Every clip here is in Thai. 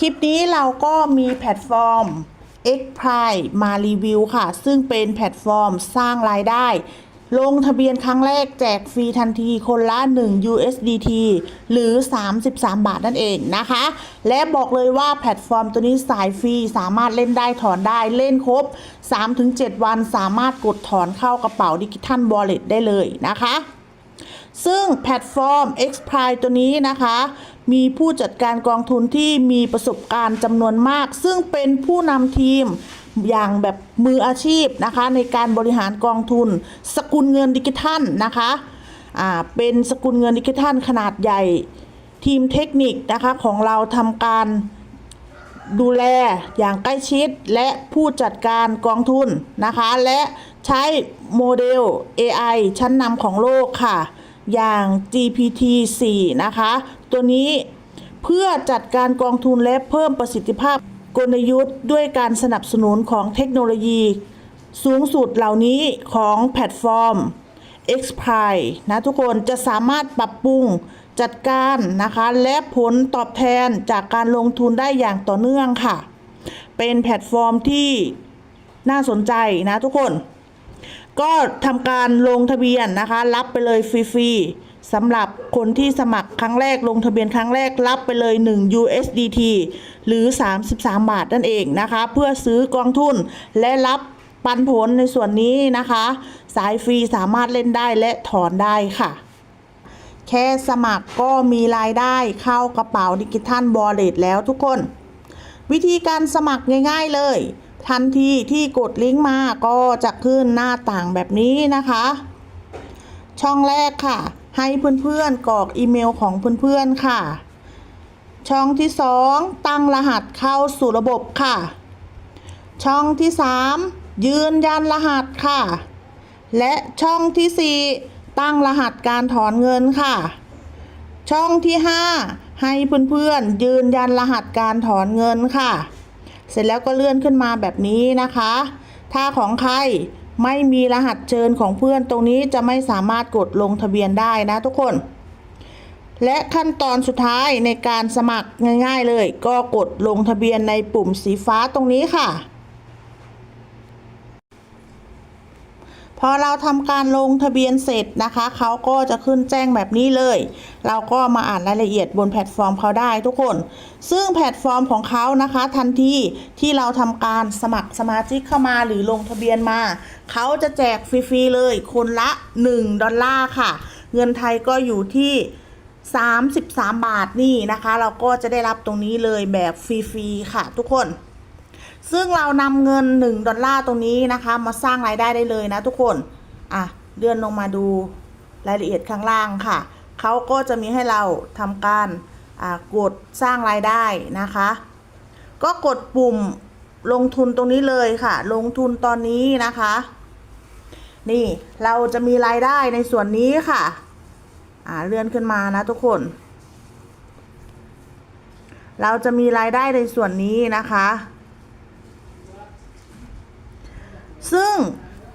คลิปนี้เราก็มีแพลตฟอร์ม x p r i มารีวิวค่ะ ซึ่งเป็นแพลตฟอร์มสร้างรายได้ ลงทะเบียนครั้งแรกแจกฟรีทันทีคนละ 1 USDT หรือ 33 บาทนั่นเองนะคะ และบอกเลยว่าแพลตฟอร์มตัวนี้สายฟรีสามารถเล่นได้ถอนได้เล่นครบ 3-7 วันสามารถกดถอนเข้ากระเป๋าดิจิทัล Wallet ได้เลยนะคะ ซึ่งแพลตฟอร์ม x p r i ตัวนี้นะคะ มีผู้จัดการกองทุนที่มีประสบการณ์จำนวนมาก ซึ่งเป็นผู้นำทีมอย่างแบบมืออาชีพนะคะ ในการบริหารกองทุน สกุลเงินดิจิทัลนะคะอ่าเป็นสกุลเงินดิจิทัลขนาดใหญ่ ทีมเทคนิคนะคะของเราทำการดูแลอย่างใกล้ชิดและผู้จัดการกองทุนนะคะ และใช้โมเดล AI ชั้นนำของโลกค่ะ อย่าง GPT-4 นะคะ ตัวนี้เพื่อจัดการกองทุนและเพิ่มประสิทธิภาพกลยุทธ์ด้วยการสนับสนุนของเทคโนโลยี สูงสุดเหล่านี้ของแพลตฟอร์ม x p r i นะทุกคนจะสามารถปรับปรุงจัดการนะคะ และผลตอบแทนจากการลงทุนได้อย่างต่อเนื่องค่ะ เป็นแพลตฟอร์มที่น่าสนใจนะทุกคน ก็ทำการลงทะเบียนนะคะ รับไปเลยฟรีๆสำหรับคนที่สมัครครั้งแรกลงทะเบียนครั้งแรกรับไปเลย 1 USDT หรือ 33 บาทนั่นเองนะคะ เพื่อซื้อกองทุนและรับปันผลในส่วนนี้นะคะ สายฟรีสามารถเล่นได้และถอนได้ค่ะ แค่สมัครก็มีรายได้เข้ากระเป๋าดิจิทัลบอลเลตแล้วทุกคน วิธีการสมัครง่าย ๆเลย ทันทีที่กดลิงก์มาก็จะขึ้นหน้าต่างแบบนี้นะคะ ช่องแรกค่ะ ให้เพื่อนๆกรอกอีเมลของเพื่อนๆค่ะ ช่องที่สองตั้งรหัสเข้าสู่ระบบค่ะ ช่องที่สามยืนยันรหัสค่ะ และช่องที่สี่ตั้งรหัสการถอนเงินค่ะ ช่องที่ 5 ให้เพื่อนๆยืนยันรหัสการถอนเงินค่ะ เสร็จแล้วก็เลื่อนขึ้นมาแบบนี้นะคะ ถ้าของใครไม่มีรหัสเชิญของเพื่อนตรงนี้จะไม่สามารถกดลงทะเบียนได้นะทุกคน และขั้นตอนสุดท้ายในการสมัครง่าย ๆ เลย ก็กดลงทะเบียนในปุ่มสีฟ้าตรงนี้ค่ะ พอเราทำการลงทะเบียนเสร็จนะคะเขาก็จะขึ้นแจ้งแบบนี้เลย เราก็มาอ่านรายละเอียดบนแพลตฟอร์มเขาได้ทุกคน ซึ่งแพลตฟอร์มของเขานะคะ ทันทีที่เราทำการสมัครสมาชิกเข้ามาหรือลงทะเบียนมาเขาจะแจกฟรีๆเลยคนละ 1 ดอลลาร์ค่ะ เงินไทยก็อยู่ที่33 บาทนี่นะคะ เราก็จะได้รับตรงนี้เลยแบบฟรีๆค่ะทุกคน ซึ่งเรานำเงิน 1 ดอลลาร์ตรงนี้นะคะ มาสร้างรายได้ได้เลยนะทุกคน อะเลื่อนลงมาดูรายละเอียดข้างล่างค่ะ เขาก็จะมีให้เราทำการอ่ากดสร้างรายได้นะคะ ก็กดปุ่มลงทุนตรงนี้เลยค่ะ ลงทุนตอนนี้นะคะ นี่เราจะมีรายได้ในส่วนนี้ค่ะ อ่าเลื่อนขึ้นมานะทุกคน เราจะมีรายได้ในส่วนนี้นะคะ ซึ่ง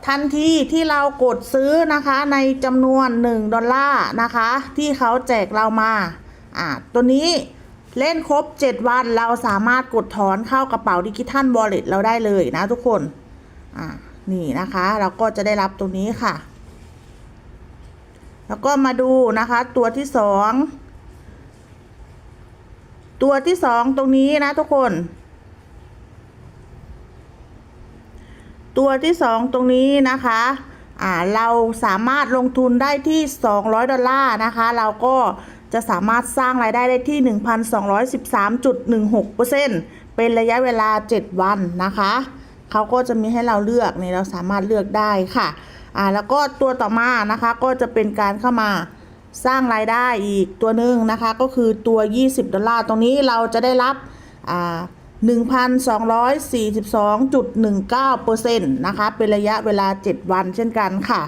ทันทีที่เรากดซื้อนะคะในจำนวน 1 ดอลลาร์นะคะ ที่เขาแจกเรามาอ่าตัวนี้เล่นครบ 7 วันเราสามารถกดถอนเข้ากระเป๋าดิจิทัลบอลเลตเราได้เลยนะทุกคนอ่านี่นะคะ เราก็จะได้รับตรงนี้ค่ะ แล้วก็มาดูนะคะตัวที่สองตัวที่สองตรงนี้นะทุกคน ตัวที่สองตรงนี้นะคะอ่าเราสามารถลงทุนได้ที่ 200 ดอลลาร์นะคะ เราก็จะสามารถสร้างรายได้ได้ที่ 1,213.16%เป็นระยะเวลา 7 วันนะคะเขาก็จะมีให้เราเลือกนี่เราสามารถเลือกได้ค่ะอ่าแล้วก็ตัวต่อมานะคะก็จะเป็นการเข้ามาสร้างรายได้อีกตัวหนึ่งนะคะ ก็คือตัว 20 ดอลลาร์ตรงนี้เราจะได้รับอ่า 1,242.19%นะคะ เป็นระยะเวลา 7 วันเช่นกันค่ะ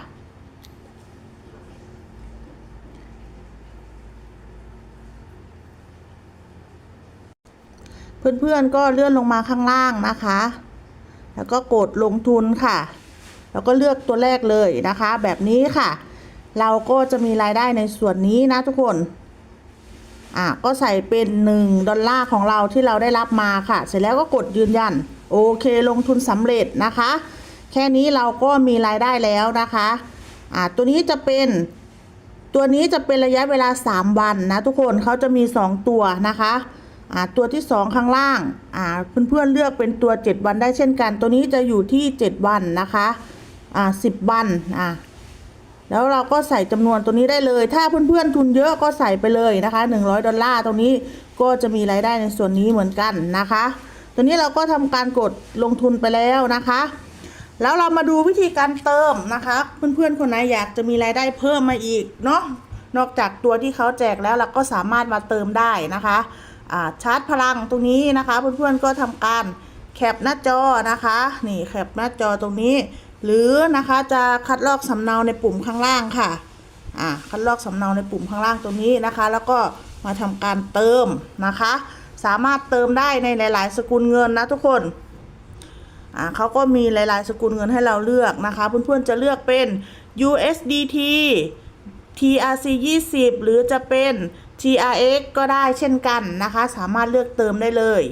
เพื่อนๆก็เลื่อนลงมาข้างล่างนะคะ แล้วก็กดลงทุนค่ะ แล้วก็เลือกตัวแรกเลยนะคะ แบบนี้ค่ะ เราก็จะมีรายได้ในส่วนนี้นะทุกคน อะก็ใส่เป็น 1 ดอลลาร์ของเราที่เราได้รับมาค่ะ เสร็จแล้วก็กดยืนยัน โอเคลงทุนสำเร็จนะคะ แค่นี้เราก็มีรายได้แล้วนะคะอะตัวนี้จะเป็นตัวนี้จะเป็นระยะเวลา 3 วันนะทุกคนเขาจะมี 2 ตัวนะคะอ่าตัวที่ 2 ข้างล่างอ่าเพื่อนๆเลือกเป็นตัว 7 วันได้เช่นกัน ตัวนี้จะอยู่ที่ 7 วันนะคะอ่า10วันอ่า แล้วเราก็ใส่จำนวนตัวนี้ได้เลย ถ้าเพื่อนๆทุนเยอะก็ใส่ไปเลยนะคะ 100 ดอลลาร์ตรงนี้ก็จะมีรายได้ในส่วนนี้เหมือนกันนะคะ ตัวนี้เราก็ทำการกดลงทุนไปแล้วนะคะ แล้วเรามาดูวิธีการเติมนะคะ เพื่อนๆคนไหนอยากจะมีรายได้เพิ่มมาอีกเนาะนอกจากตัวที่เขาแจกแล้วเราก็สามารถมาเติมได้นะคะาชาร์จพลังตรงนี้นะคะ เพื่อนๆก็ทำการแคปหน้าจอนะคะ นี่แคปหน้าจอตรงนี้ หรือนะคะจะคัดลอกสำเนาในปุ่มข้างล่างค่ะอ่าคัดลอกสำเนาในปุ่มข้างล่างตรงนี้นะคะ แล้วก็มาทำการเติมนะคะ สามารถเติมได้ในหลาย ๆ สกุลเงินนะทุกคนอ่าเขาก็มีหลาย ๆ สกุลเงินให้เราเลือกนะคะ เพื่อน ๆ จะเลือกเป็น USDT TRC 20 หรือจะเป็น TRX ก็ได้เช่นกันนะคะ สามารถเลือกเติมได้เลย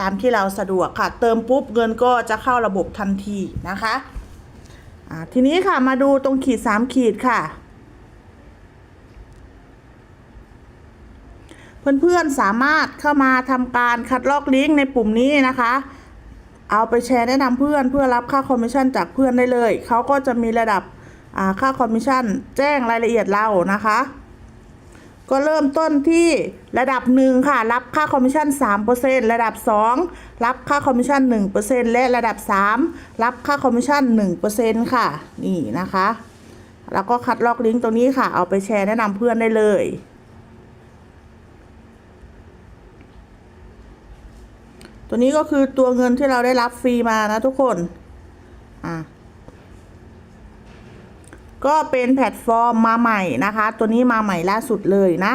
ตามที่เราสะดวกค่ะ เติมปุ๊บเงินก็จะเข้าระบบทันทีนะคะ ทีนี้ค่ะมาดูตรงขีด3ขีดค่ะ เพื่อนๆสามารถเข้ามาทำการคัดลอกลิงก์ในปุ่มนี้นะคะ เอาไปแชร์แนะนำเพื่อนเพื่อรับค่าคอมมิชชั่นจากเพื่อนได้เลย เขาก็จะมีระดับค่าคอมมิชชั่นแจ้งรายละเอียดเรานะคะ ก็เริ่มต้นที่ระดับหนึ่งค่ะ รับค่าคอมมิชชั่น 3%ระดับ 2 รับค่าคอมมิชชั่น 1%และระดับ 3 รับค่าคอมมิชชั่น 1%ค่ะ นี่นะคะ แล้วก็คัดลอกลิงก์ตรงนี้ค่ะ เอาไปแชร์แนะนำเพื่อนได้เลยตัวนี้ก็คือตัวเงินที่เราได้รับฟรีมานะทุกคน อะ ก็เป็นแพลตฟอร์มมาใหม่นะคะ ตัวนี้มาใหม่ล่าสุดเลยนะ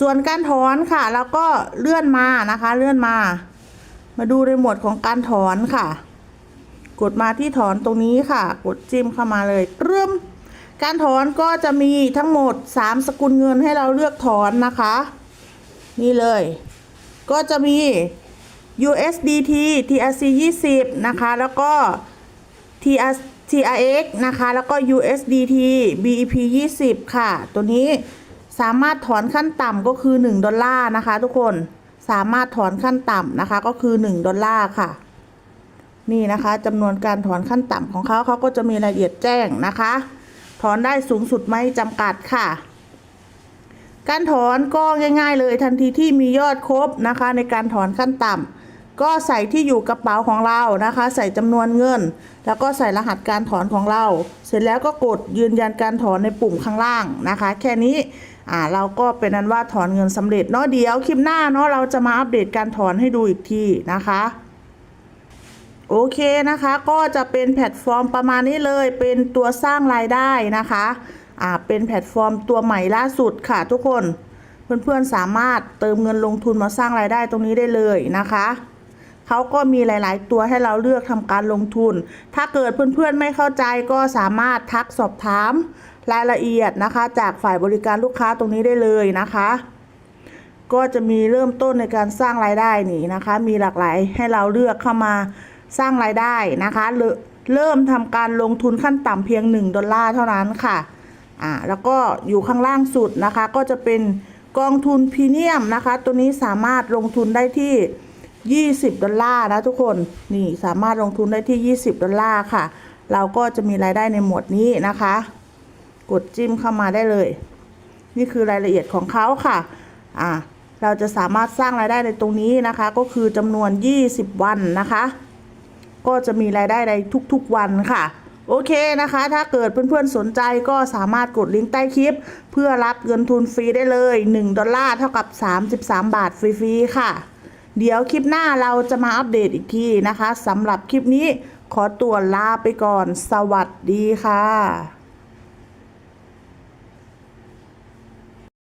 ส่วนการถอนค่ะแล้วก็เลื่อนมานะคะ เลื่อนมา มาดูในหมวดของการถอนค่ะ กดมาที่ถอนตรงนี้ค่ะ กดจิ้มเข้ามาเลยเริ่มการถอนก็จะมีทั้งหมด 3 สกุลเงินให้เราเลือกถอนนะคะ นี่เลย ก็จะมี USDT TRC 20 นะคะ แล้วก็ TR TRX นะคะ แล้วก็ USDT BEP 20 ค่ะ ตัวนี้สามารถถอนขั้นต่ำก็คือ 1 ดอลลาร์นะคะ ทุกคนสามารถถอนขั้นต่ำนะคะ ก็คือ 1 ดอลลาร์ค่ะ นี่นะคะจำนวนการถอนขั้นต่ำของเขาเขาก็จะมีรายละเอียดแจ้งนะคะ ถอนได้สูงสุดไม่จำกัดค่ะ การถอนก็ง่าย ๆ เลยทันทีที่มียอดครบนะคะ ในการถอนขั้นต่ำ ก็ใส่ที่อยู่กระเป๋าของเรานะคะ ใส่จำนวนเงิน แล้วก็ใส่รหัสการถอนของเรา เสร็จแล้วก็กดยืนยันการถอนในปุ่มข้างล่างนะคะ แค่นี้อ่าเราก็เป็นนั้นว่าถอนเงินสำเร็จเนาะเดี๋ยวคลิปหน้าเนาะเราจะมาอัปเดตการถอนให้ดูอีกทีนะคะโอเคนะคะก็จะเป็นแพลตฟอร์มประมาณนี้เลย เป็นตัวสร้างรายได้นะคะอ่าเป็นแพลตฟอร์มตัวใหม่ล่าสุดค่ะทุกคน เพื่อนๆสามารถเติมเงินลงทุนมาสร้างรายได้ตรงนี้ได้เลยนะคะ เขาก็มีหลาย ๆ ตัวให้เราเลือกทำการลงทุน ถ้าเกิดเพื่อน ๆ ไม่เข้าใจก็สามารถทักสอบถามรายละเอียดนะคะ จากฝ่ายบริการลูกค้าตรงนี้ได้เลยนะคะ ก็จะมีเริ่มต้นในการสร้างรายได้นี่นะคะ มีหลากหลายให้เราเลือกเข้ามาสร้างรายได้นะคะเริ่มทำการลงทุนขั้นต่ำเพียง 1 ดอลลาร์เท่านั้นค่ะอ่าแล้วก็อยู่ข้างล่างสุดนะคะ ก็จะเป็นกองทุนพรีเมียมนะคะ ตัวนี้สามารถลงทุนได้ที่ 20 ดอลลาร์นะทุกคนนี่สามารถลงทุนได้ที่ 20 ดอลลาร์ค่ะ เราก็จะมีรายได้ในหมวดนี้นะคะ กดจิ้มเข้ามาได้เลย นี่คือรายละเอียดของเขาค่ะอ่าเราจะสามารถสร้างรายได้ในตรงนี้นะคะ ก็คือจำนวน 20 วันนะคะ ก็จะมีรายได้ในทุกๆวันค่ะโอเคนะคะ ถ้าเกิดเพื่อนๆสนใจก็สามารถกดลิงก์ใต้คลิป เพื่อรับเงินทุนฟรีได้เลย 1 ดอลลาร์เท่ากับ 33 บาทฟรีๆค่ะ เดี๋ยวคลิปหน้าเราจะมาอัปเดตอีกทีนะคะสำหรับคลิปนี้ขอตัวลาไปก่อน สวัสดีค่ะ